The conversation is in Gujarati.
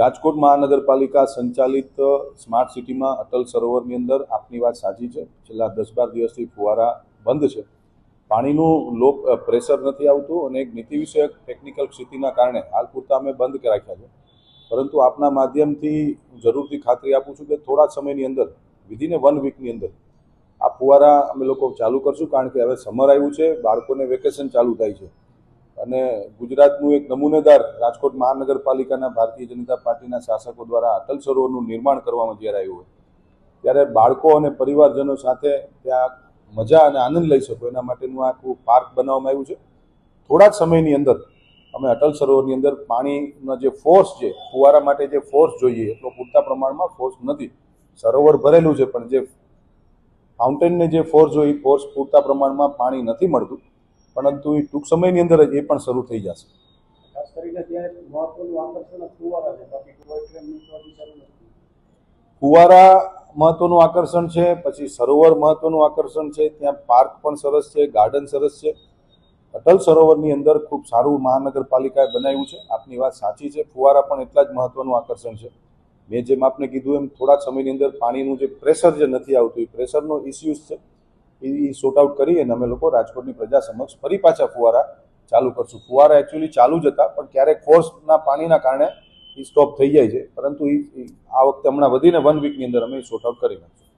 રાજકોટ મહાનગરપાલિકા સંચાલિત સ્માર્ટ સિટીમાં અટલ સરોવરની અંદર આપની વાત સાચી છે. છેલ્લા દસ બાર દિવસથી ફુવારા બંધ છે. પાણીનું લો પ્રેશર નથી આવતું અને એક નીતિ વિષયક ટેકનિકલ સ્થિતિના કારણે હાલ પૂરતા અમે બંધ રાખ્યા છે. પરંતુ આપના માધ્યમથી જરૂરથી ખાતરી આપું છું કે થોડા સમયની અંદર, વિધિને વન વીકની અંદર, આ ફુવારા અમે લોકો ચાલુ કરશું. કારણ કે હવે સમર આવ્યું છે, બાળકોને વેકેશન ચાલુ થાય છે. અને ગુજરાતનું એક નમૂનેદાર રાજકોટ મહાનગરપાલિકાના ભારતીય જનતા પાર્ટીના શાસકો દ્વારા અટલ સરોવરનું નિર્માણ કરવામાં જ્યારે આવ્યું હોય, ત્યારે બાળકો અને પરિવારજનો સાથે ત્યાં મજા અને આનંદ લઈ શકો. એના માટેનું આખું પાર્ક બનાવવામાં આવ્યું છે. થોડા જ સમયની અંદર અમે અટલ સરોવરની અંદર પાણીનો જે ફોર્સ છે, ફુવારા માટે જે ફોર્સ જોઈએ, એટલો પૂરતા પ્રમાણમાં ફોર્સ નથી. સરોવર ભરેલું છે, પણ જે ફાઉન્ટેનને જે ફોર્સ હોય, એ ફોર્સ પૂરતા પ્રમાણમાં પાણી નથી મળતું. પરંતુ એ ટૂંક સમયની અંદર જ એ પણ શરૂ થઈ જશે. ખાસ કરીને ત્યાં મહત્વનું આકર્ષણ ફુવારા છે. બાકી ફુવારા મહત્વનું આકર્ષણ છે પછી સરોવર મહત્વનું આકર્ષણ છે ત્યાં પાર્ક પણ સરસ છે ગાર્ડન સરસ છે. અટલ સરોવરની અંદર ખૂબ સારું મહાનગરપાલિકાએ બનાવ્યું છે. આપની વાત સાચી છે. ફુવારા પણ એટલા જ મહત્વનું આકર્ષણ છે. મેં જેમ આપને કીધું એમ થોડા સમયની અંદર પાણીનું જે પ્રેશર જે નથી આવતું એ પ્રેશરનો ઇસ્યુઝ છે. એ સોર્ટ આઉટ કરી અને અમે લોકો રાજકોટની પ્રજા સમક્ષ ફરી પાછા ફુવારા ચાલુ કરશું. ફુવારા એકચ્યુઅલી ચાલુ જ હતા, પણ ક્યારેક ફોર્સના પાણીના કારણે એ સ્ટોપ થઈ જાય છે. પરંતુ એ આ વખતે હમણાં વધીને વન વીકની અંદર અમે સોર્ટ આઉટ કરી નાખશું.